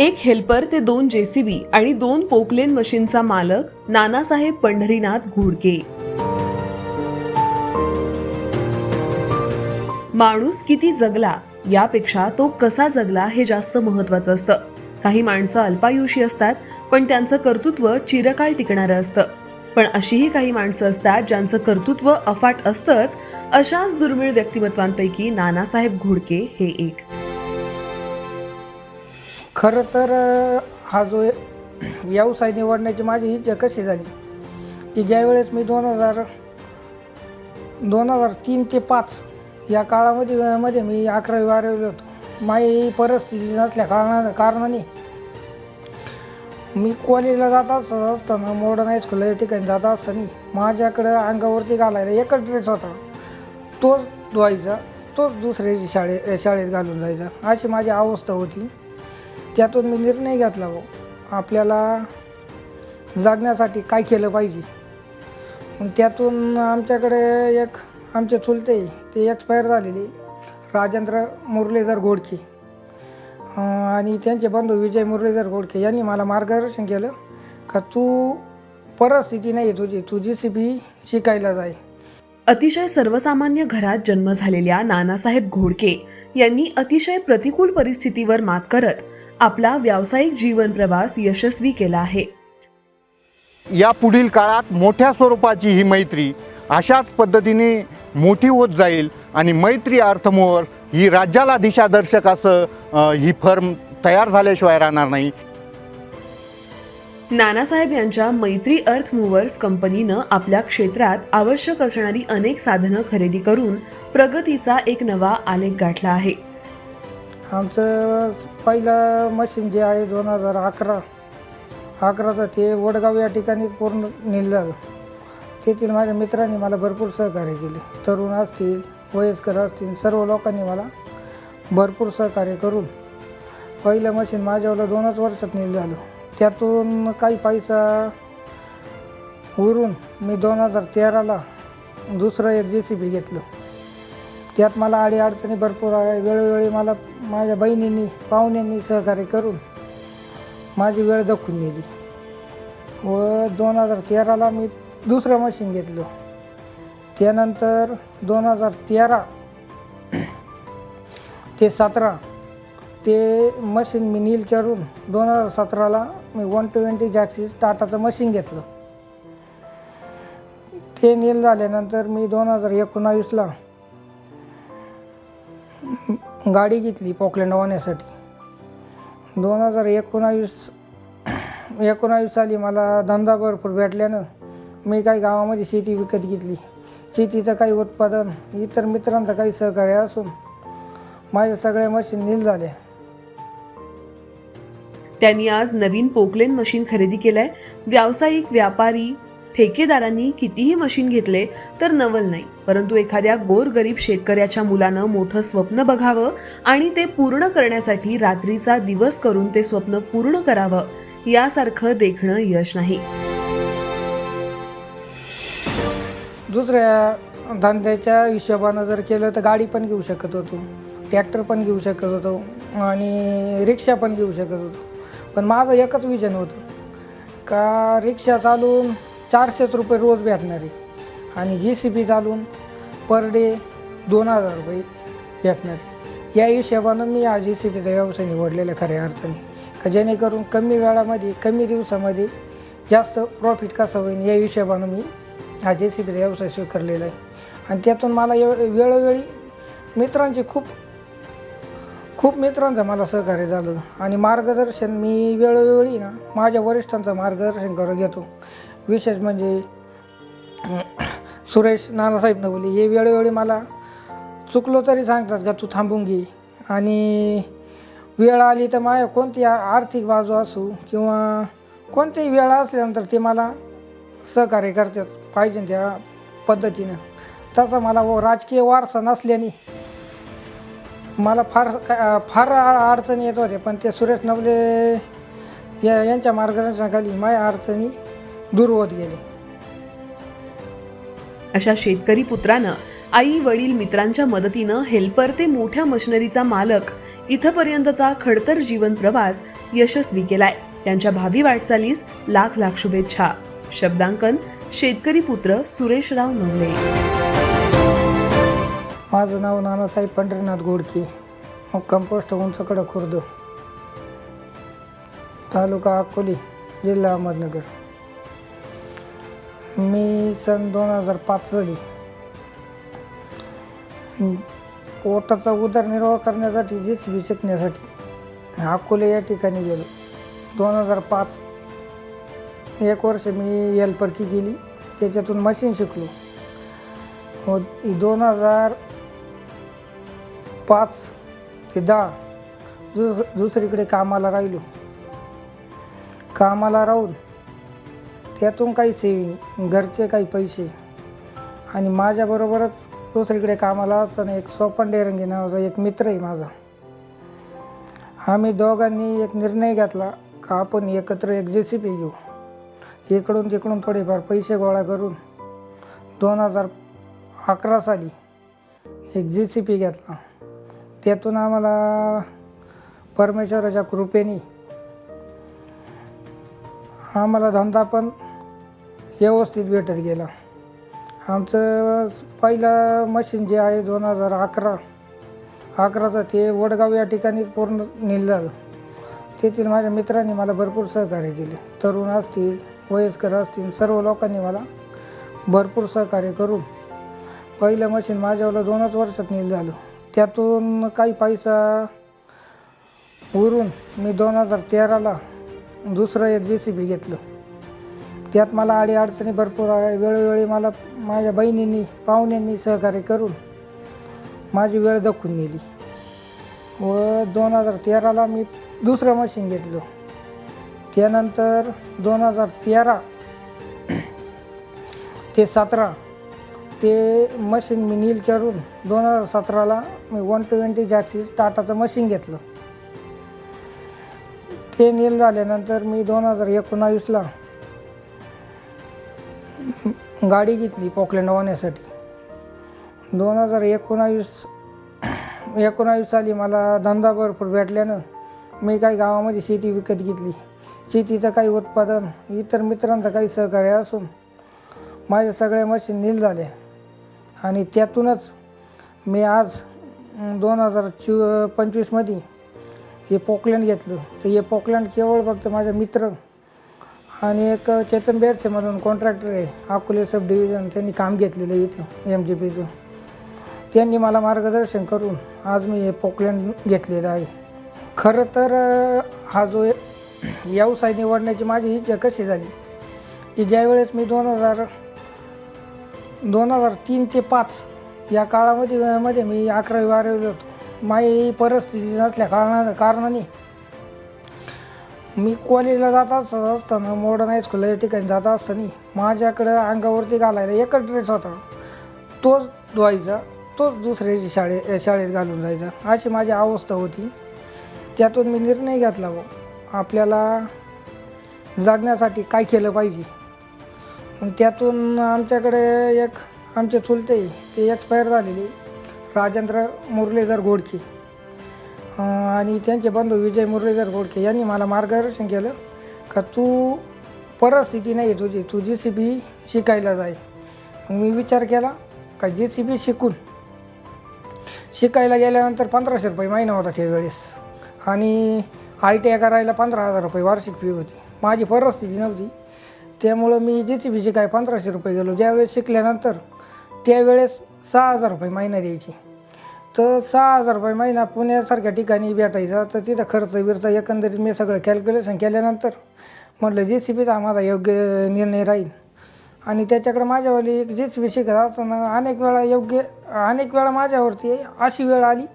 एक हेल्पर ते दोन जेसीबी आणि दोन पोकलेन मशीनचा मालक नानासाहेब पंढरीनाथ घोडके. माणूस किती जगला यापेक्षा तो कसा जगला हे जास्त महत्वाचं असतं. काही माणसं अल्पायुषी असतात पण त्यांचं कर्तृत्व चिरकाळ टिकणारं असतं. पण अशीही काही माणसं असतात ज्यांचं कर्तृत्व अफाट असतंच अशाच दुर्मिळ व्यक्तिमत्वांपैकी नानासाहेब घोडके हे एक. खरं तर हा जो व्यवसाय निवडण्याची माझी इच्छा कशी झाली की ज्यावेळेस मी दोन हजार दोन हजार तीन ते पाच या काळामध्ये मध्ये मी अकरावी बारावीला होतो. माझी परिस्थिती नसल्या कारणा कारणाने मी कॉलेजला जात असताना मॉडर्न हायस्कूल या ठिकाणी जात असताना माझ्याकडं अंगावरती घालायला एकच ड्रेस होता. तोच धुवायचा तोच दुसऱ्याची शाळे शाळेत घालून जायचा अशी माझी अवस्था होती. त्यातून मी निर्णय घेतला भाऊ. आपल्याला जगण्यासाठी काय केलं पाहिजे? मग त्यातून आमच्याकडे एक आमचे चुलते ते एक्सपायर झालेले. राजेंद्र मुरलीधर घोडके. आणि त्यांचे बंधू विजय मुरलीधर घोडके यांनी मला मार्गदर्शन केलं का तू परिस्थिती नाही तुझी तुझी सी बी शिकायला जाय. अतिशय सर्वसामान्य घरात जन्म झालेल्या नानासाहेब घोडके यांनी अतिशय प्रतिकूल परिस्थितीवर मात करत आपला व्यावसायिक जीवन प्रवास यशस्वी केला आहे. या पुढील काळात मोठ्या स्वरूपाची ही मैत्री अशाच पद्धतीने मोठी होत जाईल आणि मैत्री अर्थमोर ही राज्याला दिशादर्शक असं ही फर्म तयार झाल्याशिवाय राहणार नाही. नानासाहेब यांच्या मैत्री अर्थ मूव्हर्स कंपनीनं आपल्या क्षेत्रात आवश्यक असणारी अनेक साधनं खरेदी करून प्रगतीचा एक नवा आलेख गाठला आहे. आमचं पहिलं मशीन जे आहे दोन हजार अकरा अकराचं ते वडगाव या ठिकाणीच पूर्ण नेलं झालं तेथील माझ्या मित्रांनी मला भरपूर सहकार्य केले. तरुण असतील वयस्कर असतील सर्व लोकांनी मला भरपूर सहकार्य करून पहिलं मशीन माझ्यावर दोनच वर्षात नेलं झालं त्यातून काही पैसा उरून मी दोन हजार तेराला दुसरं एक जे सी बी घेतलं. त्यात मला अडीअडचणी भरपूर आहे. वेळोवेळी मला माझ्या बहिणींनी पाहुण्यांनी सहकार्य करून माझी वेळ दखून नेली व दोन हजार तेराला मी दुसरं मशीन घेतलं. त्यानंतर दोन हजार तेरा ते सतरा ते मशीन मी नील करून दोन हजार सतराला मी वन ट्वेंटी जॅक्सिस टाटाचं मशीन घेतलं. ते नील झाल्यानंतर मी दोन हजार एकोणावीसला गाडी घेतली पॉकलँड होण्यासाठी दोन हजार एकोणावीस एकोणावीस साली मला धंदा भरपूर भेटल्यानं मी काही गावामध्ये शेती विकत घेतली. शेतीचं काही उत्पादन इतर मित्रांचं काही सहकार्य असून माझ्या सगळ्या मशीन नील झाल्या. त्यांनी आज नवीन पोकलेन मशीन खरेदी केलंय. व्यावसायिक व्यापारी ठेकेदारांनी कितीही मशीन घेतले तर नवल नाही. परंतु एखाद्या गोरगरीब शेतकऱ्याच्या मुलानं मोठं स्वप्न बघावं आणि ते पूर्ण करण्यासाठी रात्रीचा दिवस करून ते स्वप्न पूर्ण करावं यासारखं देखणं यश नाही. दुसऱ्या धंद्याच्या हिशोबानं जर केलं तर गाडी पण घेऊ शकत होतो ट्रॅक्टर पण घेऊ शकत होतो आणि रिक्षा पण घेऊ शकत होतो. पण माझं एकच विजन होतं का रिक्षा चालून चारशेच रुपये रोज भेटणारी. आणि जी सी बी चालून पर डे दोन हजार रुपये भेटणारी. या हिशोबानं मी हा जी सी बीचा व्यवसाय निवडलेला खऱ्या अर्थाने. का जेणेकरून कमी वेळामध्ये कमी दिवसामध्ये जास्त प्रॉफिट कसं होईल या हिशोबानं मी हा जे सी बीचा व्यवसाय स्वीकारलेला आहे. आणि त्यातून मला वेळोवेळी मित्रांची खूप खूप मित्रांचं मला सहकार्य झालं. आणि मार्गदर्शन मी वेळोवेळी ना माझ्या वरिष्ठांचं मार्गदर्शन करून घेतो. विशेष म्हणजे सुरेश नानासाहेब नवले हे वेळोवेळी मला चुकलो तरी सांगतात का तू थांबून घे. आणि वेळ आली तर माझ्या कोणती आ- आर्थिक बाजू असू किंवा कोणतीही वेळ असल्यानंतर ते मला सहकार्य करतात पाहिजे त्या पद्धतीनं. तसं मला व राजकीय वारसा नसल्याने मला फार का- फार अडचणी येत होत्या. पण ते सुरेश नवले या यांच्या मार्गदर्शनाखाली माझ्या अडचणी दूर होत गेले. अशा शेतकरी पुत्रानं आई वडील मित्रांच्या मदतीनं हेल्पर ते मोठ्या मशिनरीचा मालक इथपर्यंतचा खडतर जीवन प्रवास यशस्वी केलाय. त्यांच्या भावी वाटचालीस लाख लाख शुभेच्छा. शब्दांकन शेतकरी पुत्र सुरेशराव नवले. माझं नाव नानासाहेब पंढरीनाथ गोडके. मुक्काम पोस्ट उंचकडं खुर्द. तालुका अकोली जिल्हा अहमदनगर. मी सन दोन हजार पाच साली. पोटाचा उदरनिर्वाह करण्यासाठी जी सी बी शिकण्यासाठी अकोले या ठिकाणी गेलो. दोन हजार पाच एक वर्ष मी एलपर्की केली त्याच्यातून मशीन शिकलो. व दोन हजार पाच ते दहा दुस दुसरीकडे कामाला राहिलो. कामाला राहून त्यातून काही सेविंग घरचे काही पैसे. आणि माझ्याबरोबरच दुसरीकडे कामाला असताना एक सोपन डेरंगी नावाचा एक मित्र आहे माझा. आम्ही दोघांनी एक निर्णय घेतला का आपण एकत्र एक जे सी पी घेऊ. इकडून तिकडून थोडेफार पैसे गोळा करून दोन हजार अकरा साली एक जे सी पी घेतला. त्यातून आम्हाला परमेश्वराच्या कृपेने आम्हाला धंदा पण व्यवस्थित भेटत गेला. आमचं पहिलं मशीन जे आहे दोन हजार अकरा अकराचं ते वडगाव या ठिकाणीच पूर्ण नील झालं तेथील माझ्या मित्रांनी मला भरपूर सहकार्य केले. तरुण असतील वयस्कर असतील सर्व लोकांनी मला भरपूर सहकार्य करून पहिलं मशीन माझ्यावर दोनच वर्षात नील झालं त्यातून काही पैसा उरून मी दोन हजार तेराला दुसरं एक जे सी बी घेतलं. त्यात मला अडीअडचणी भरपूर आल्या वेळोवेळी मला माझ्या बहिणींनी पाहुण्यांनी सहकार्य करून माझी वेळ दखून नेली व दोन हजार तेराला मी दुसरं मशीन घेतलं. त्यानंतर दोन हजार तेरा ते सतरा ते मशीन मी नील करून दोन हजार सतराला मी वन ट्वेंटी जॅक्सिस टाटाचं मशीन घेतलं. ते नील झाल्यानंतर मी दोन हजार एकोणावीसला गाडी घेतली पोकलँड वाहण्यासाठी दोन हजार एकोणावीस एकोणावीस साली मला धंदा भरपूर भेटल्यानं मी काही गावामध्ये शेती विकत घेतली. शेतीचं काही उत्पादन इतर मित्रांचं काही सहकार्य असून माझ्या सगळ्या मशीन नील झाल्या. आणि त्यातूनच मी आज दोन हजार चो पंचवीसमध्ये हे पोकलँड घेतलं. तर हे पोकलँड केवळ फक्त माझ्या मित्र आणि एक चेतन बेरसेमधून कॉन्ट्रॅक्टर आहे अकोले सब डिव्हिजन त्यांनी काम घेतलेलं आहे इथं एम जी पीचं त्यांनी मला मार्गदर्शन करून आज मी हे पोकलँड घेतलेलं आहे. खरं तर हा जो व्यवसाय निवडण्याची माझी इच्छा कशी झाली? की ज्यावेळेस मी दोन हजार दोन हजार तीन ते पाच या काळामध्ये मध्ये मी अकरावी बारावीला होतो. माझी परिस्थिती नसल्या कारणा कारणाने मी कॉलेजला जात असत असताना मॉडर्न हायस्कूल या ठिकाणी जात असताना माझ्याकडं अंगावरती घालायला एकच ड्रेस होता. तोच धुवायचा तोच दुसऱ्याची शाळे शाळेत घालून जायचा. अशी माझी अवस्था होती. त्यातून मी निर्णय घेतला व आपल्याला जगण्यासाठी काय केलं पाहिजे? मग त्यातून आमच्याकडे एक आमचे चुलते ते एक्सपायर झालेले. राजेंद्र मुरलीधर गोडके आणि त्यांचे बंधू विजय मुरलीधर गोडके यांनी मला मार्गदर्शन केलं का तू परिस्थिती नाही तुझी. तू जी सी बी शिकायला जाय. मग मी विचार केला का जी सी बी शिकून? शिकायला गेल्यानंतर पंधराशे रुपये महिना होता त्यावेळेस आणि आय टी आय करायला पंधरा हजार रुपये वार्षिक फी होती. माझी परिस्थिती नव्हती. त्यामुळं मी जी सी बी शिकाय पंधराशे रुपये गेलो. ज्यावेळेस शिकल्यानंतर त्यावेळेस सहा हजार रुपये महिना द्यायची. तर सहा हजार रुपये महिना पुण्यासारख्या ठिकाणी भेटायचा तर तिथं खर्च बिर्च एकंदरीत मी सगळं कॅल्क्युलेशन केल्यानंतर म्हटलं जे सी बीचा माझा योग्य निर्णय राहील. आणि त्याच्याकडे माझ्यावाली एक जे सी बी शिकत असताना अनेक वेळा योग्य अनेक वेळा माझ्यावरती अशी वेळ आली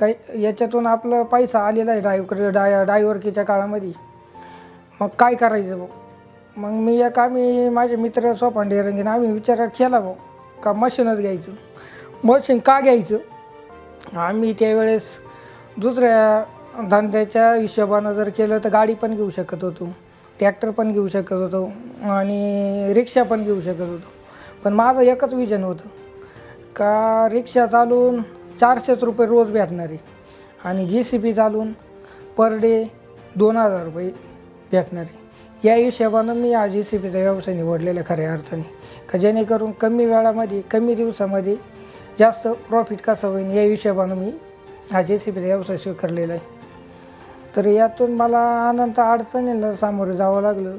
काही याच्यातून आपलं पैसा आलेला आहे डायव्हर डाय डायव्हरकीच्या काळामध्ये. मग काय करायचं भाऊ? मग मी एक आम्ही माझे मित्र सोपांडे रंगीन आम्ही विचार केला भाऊ का मशीनच घ्यायचं. मशीन का घ्यायचं? आम्ही त्यावेळेस दुसऱ्या धंद्याच्या हिशोबानं जर केलं तर गाडी पण घेऊ शकत होतो ट्रॅक्टर पण घेऊ शकत होतो आणि रिक्षा पण घेऊ शकत होतो. पण माझं एकच विजन होतं का रिक्षा चालून चारशेच रुपये रोज भेटणारी आणि जी सी पी चालून पर डे दोन हजार रुपये भेटणारी. या हिशोबानं मी हा जी सी पीचा व्यवसाय निवडलेला खऱ्या अर्थाने. का जेणेकरून कमी वेळामध्ये कमी दिवसामध्ये जास्त प्रॉफिट कसं होईल या हिशोबानं मी हा जे सी पीचा व्यवसाय स्वीकारलेला आहे. तर यातून मला अनंत अडचणीला सामोरं जावं लागलं.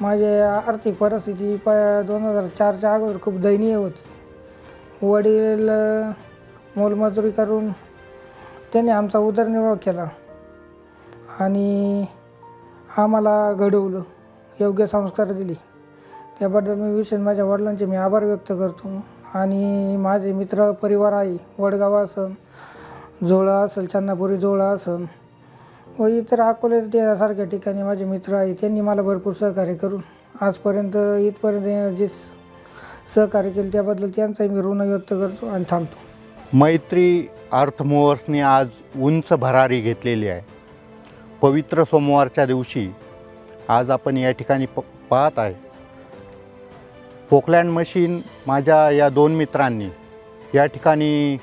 माझी आर्थिक परिस्थिती प दोन हजार चारच्या अगोदर खूप दयनीय होती. वडील मोलमजुरी करून त्यांनी आमचा उदरनिर्वाह केला आणि आम्हाला घडवलं योग्य संस्कार दिले. त्याबद्दल मी विशेष माझ्या वडिलांचे मी आभार व्यक्त करतो. आणि माझे मित्र परिवार आहे वडगाव असन जोळा असेल चन्नापुरी जोळा असन व इतर अकोले सारख्या ठिकाणी माझे मित्र आहे त्यांनी मला भरपूर सहकार्य करून आजपर्यंत इथपर्यंत जे सहकार्य केलं त्याबद्दल त्यांचाही मी ऋण व्यक्त करतो आणि थांबतो. मैत्री अर्थमोवर्सने आज उंच भरारी घेतलेली आहे. पवित्र सोमवारच्या दिवशी आज आपण या ठिकाणी प पाहत आहे. पोकलँड मशीन माझ्या या दोन मित्रांनी. या ठिकाणी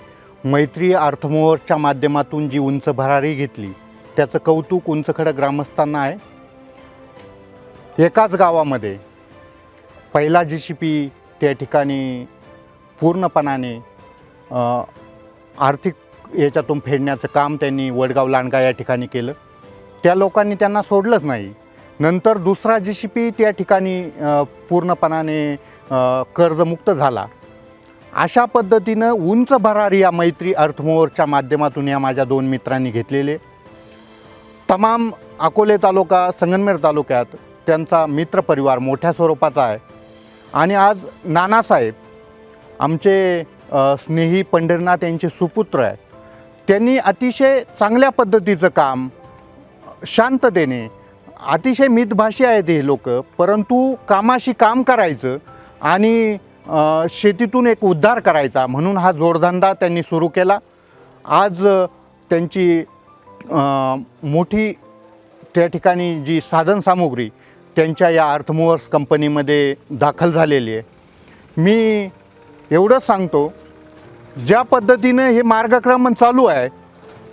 मैत्री अर्थमोहरच्या माध्यमातून जी उंच भरारी घेतली त्याचं कौतुक उंचखडं ग्रामस्थांना आहे. एकाच गावामध्ये पहिला जी सी पी त्या ठिकाणी पूर्णपणाने आर्थिक याच्यातून फेडण्याचं काम त्यांनी वडगाव लांडगा या ठिकाणी केलं. त्या लोकांनी त्यांना सोडलंच नाही. नंतर दुसरा जी सी पी त्या ठिकाणी पूर्णपणाने कर्जमुक्त झाला. अशा पद्धतीनं उंच भरारी या मैत्री अर्थमोअरच्या माध्यमातून या माझ्या दोन मित्रांनी घेतलेले. तमाम अकोले तालुका संगनमेर तालुक्यात त्यांचा मित्रपरिवार मोठ्या स्वरूपाचा आहे. आणि आज नानासाहेब आमचे स्नेही पंढरीनाथ यांचे सुपुत्र आहे त्यांनी अतिशय चांगल्या पद्धतीचं काम शांततेने अतिशय मितभाषी आहेत हे लोक. परंतु कामाशी काम करायचं आणि शेतीतून एक उद्धार करायचा म्हणून हा जोडधंदा त्यांनी सुरू केला. आज त्यांची मोठी त्या ठिकाणी जी साधनसामुग्री त्यांच्या या अर्थमोवर्स कंपनीमध्ये दाखल झालेली आहे. मी एवढंच सांगतो ज्या पद्धतीनं हे मार्गक्रमण चालू आहे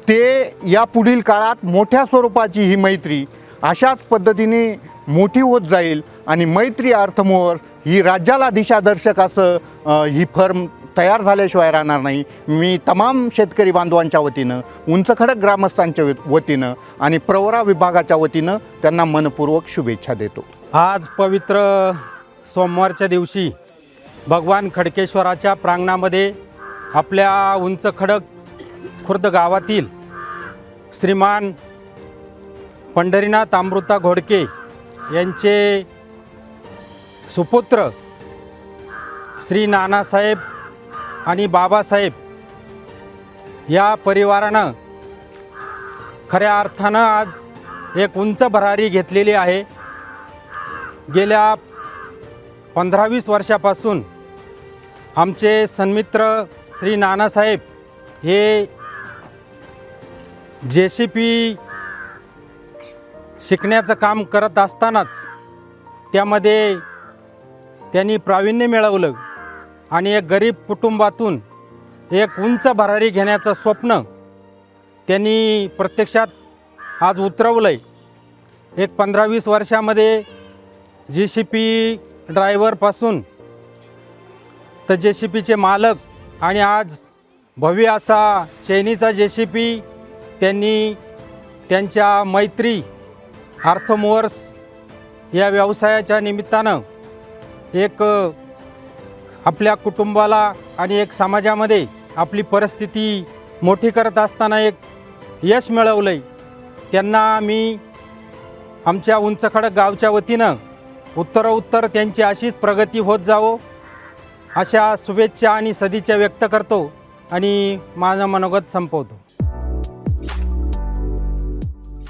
ते या पुढील काळात मोठ्या स्वरूपाची ही मैत्री अशाच पद्धतीने मोठी होत जाईल आणि मैत्री अर्थमोवर ही राज्याला दिशादर्शक असं ही फर्म तयार झाल्याशिवाय राहणार नाही. मी तमाम शेतकरी बांधवांच्या वतीनं उंचखडक ग्रामस्थांच्या व- वतीनं आणि प्रवरा विभागाच्या वतीनं त्यांना मनपूर्वक शुभेच्छा देतो. आज पवित्र सोमवारच्या दिवशी भगवान खडकेश्वराच्या प्रांगणामध्ये आपल्या उंच खडक खुर्द गावातील श्रीमान पंढरीनाथ अमृता घोडके यांचे सुपुत्र श्री नानासाहेब आणि बाबासाहेब या परिवारानं खऱ्या अर्थानं आज एक उंच भरारी घेतलेली आहे. गेल्या पंधरा वीस वर्षापासून आमचे सन्मित्र श्री नानासाहेब हे जे सी पी शिकण्याचं काम करत असतानाच त्यामध्ये त्यांनी प्रावीण्य मिळवलं आणि एक गरीब कुटुंबातून एक उंच भरारी घेण्याचं स्वप्न त्यांनी प्रत्यक्षात आज उतरवलं आहे एक पंधरा वीस वर्षामध्ये जी सी पी ड्रायव्हरपासून तर जे सी पीचे मालक आणि आज भव्य असा चैनीचा जे सी पी त्यांनी त्यांच्या मैत्री अर्थमोअर्स या व्यवसायाच्या निमित्तानं एक आपल्या कुटुंबाला आणि एक समाजामध्ये आपली परिस्थिती मोठी करत असताना एक यश मिळवलं आहे त्यांना मी आमच्या उंचखडक गावच्या वतीनं उत्तरोत्तर त्यांची अशीच प्रगती होत जावो अशा शुभेच्छा आणि सदिच्छा व्यक्त करतो आणि माझं मनोगत संपवतो.